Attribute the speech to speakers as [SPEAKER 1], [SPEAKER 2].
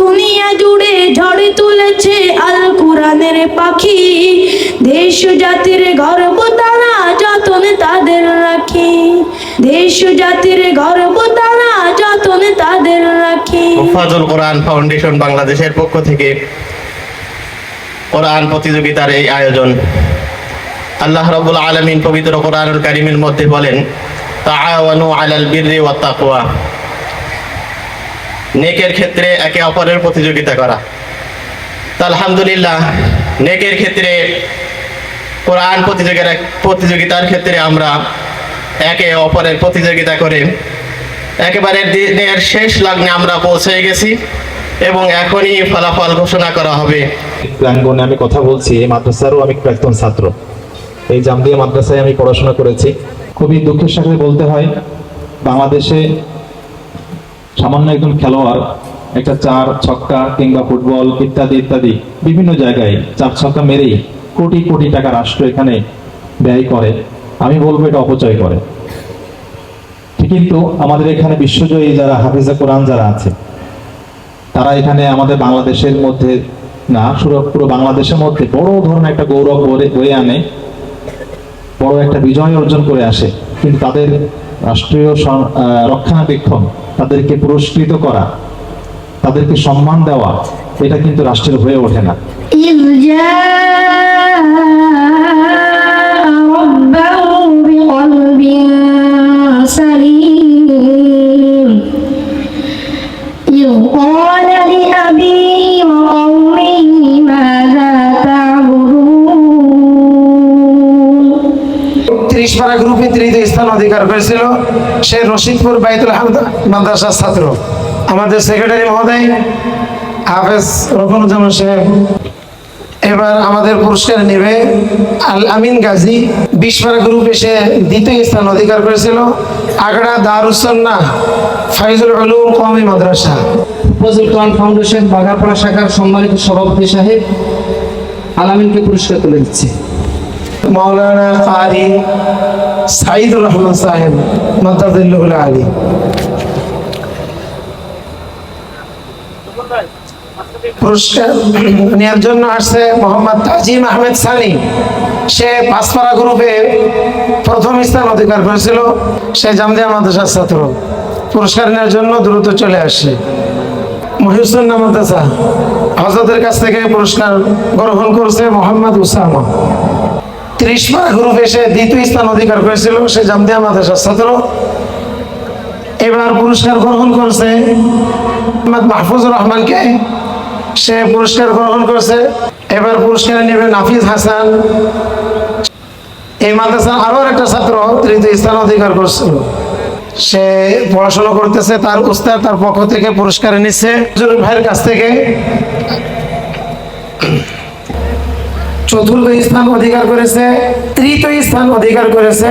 [SPEAKER 1] দুনিয়া জুড়ে ঝড়ে তুলেছে আল কোরআনের পাখি। দেশ জাতির গর্ব তারা যতনে তাদের রাখি। দেশ জাতির গর্ব তারা যতনে তাদের রাখি।
[SPEAKER 2] ফাজল কোরআন ফাউন্ডেশন বাংলাদেশের পক্ষ থেকে কোরআন প্রতিযোগিতার এই আয়োজন। আল্লাহ রাব্বুল আলামিন পবিত্র কোরআনুল কারীমের মধ্যে বলেন, তাআওয়ানু আলাল বিররি ওয়াত তাকওয়া নেকের ক্ষেত্রে একে অপরের প্রতিযোগিতা করা। তো আলহামদুলিল্লাহ, নেকের ক্ষেত্রে, কোরআন প্রতিযোগিতার প্রতিযোগিতার ক্ষেত্রে আমরা একে অপরের প্রতিযোগিতা করে একেবারে দিনের শেষ লগ্নে আমরা পৌঁছে গেছি এবং এখনই ফলাফল ঘোষণা করা হবে।
[SPEAKER 3] প্রাঙ্গনে আমি কথা বলছি, এই মাদ্রাসারও আমি প্রাক্তন ছাত্র। এই জামদিয়া মাদ্রাসায় আমি পড়াশোনা করেছি। খুবই দুঃখের সাথে বলতে হয়, বাংলাদেশে সামান্য একজন খেলোয়াড়, একটা চার ছক্কা কিংবা ফুটবল ইত্যাদি ইত্যাদি, বিভিন্ন জায়গায় চার ছক্কা মেরেই কোটি কোটি টাকা রাষ্ট্র এখানে ব্যয় করে। আমি বলব এটা অপচয় করে। কিন্তু আমাদের এখানে বিশ্বজয়ী যারা হাফিজা কোরআন যারা আছে, তারা এখানে আমাদের বাংলাদেশের মধ্যে না, পুরো বাংলাদেশের মধ্যে বড় ধরনের একটা গৌরব বয়ে আনে, বড় একটা বিজয় অর্জন করে আসে। কিন্তু তাদের রাষ্ট্রীয় রক্ষণাবেক্ষণ, তাদেরকে পুরস্কৃত করা, তাদেরকে সম্মান দেওয়া, এটা কিন্তু রাষ্ট্রের হয়ে ওঠে না।
[SPEAKER 4] ত্রিশ পারা গ্রুপে ত্রিশ স্থান অধিকার করেছিল সে রশিদপুর বাইতুল হামদ মাদ্রাসার ছাত্র। আমাদের সেক্রেটারি মহোদয় হাফেজ রকনুজ্জামান সাহেব। এবার আমাদের পুরস্কার নেবে আল আমিন গাজী। বিশ পারা গ্রুপে সে দ্বিতীয় স্থান অধিকার করেছিল। আগড়া দারুসন্না ফাইজুল আলুম কওমি মাদ্রাসা।
[SPEAKER 5] ফজল কোরআন ফাউন্ডেশন বাগারপাড়া শাখার সম্মানিত সভাপতি সাহেব আল আমিনকে পুরস্কার তুলে দিচ্ছে।
[SPEAKER 4] মৌলানা কারি সাইদুর রহমান সাহেব মাদ্রাদুল্লাহ আলী। পুরস্কার নেওয়ার জন্য আসছে মোহাম্মদ তাজিম আহমেদ সানি। সে পাঁচপাড়া গ্রুপে প্রথম স্থান অধিকার করেছিল। সে জামদিয়া মাদ্রাসার ছাত্র। পুরস্কার নেওয়ার জন্য দ্রুত চলে আসে মহিউসুন্না মাদ্রাসা। হজরতের কাছ থেকে পুরস্কার গ্রহণ করছে মোহাম্মদ উসামা। ত্রিশ গ্রুপ এসে দ্বিতীয় স্থান অধিকার করেছিল, সে জামদিয়া মাদ্রাসার ছাত্র। এবার পুরস্কার গ্রহণ করছে মাহফুজুর রহমানকে। সে পুরস্কার গ্রহণ করছে। এবার পুরস্কার নেবে নাফিজ হাসান। এই মাদ্রাসার আরও একটা ছাত্র তৃতীয় স্থান অধিকার করছিল। সে পড়াশোনা করতেছে, তার উস্তাদ তার পক্ষ থেকে পুরস্কার নিচ্ছে। ভাইয়ের কাছ থেকে চতুর্থ স্থান অধিকার করেছে তৃতীয় স্থান অধিকার করেছে।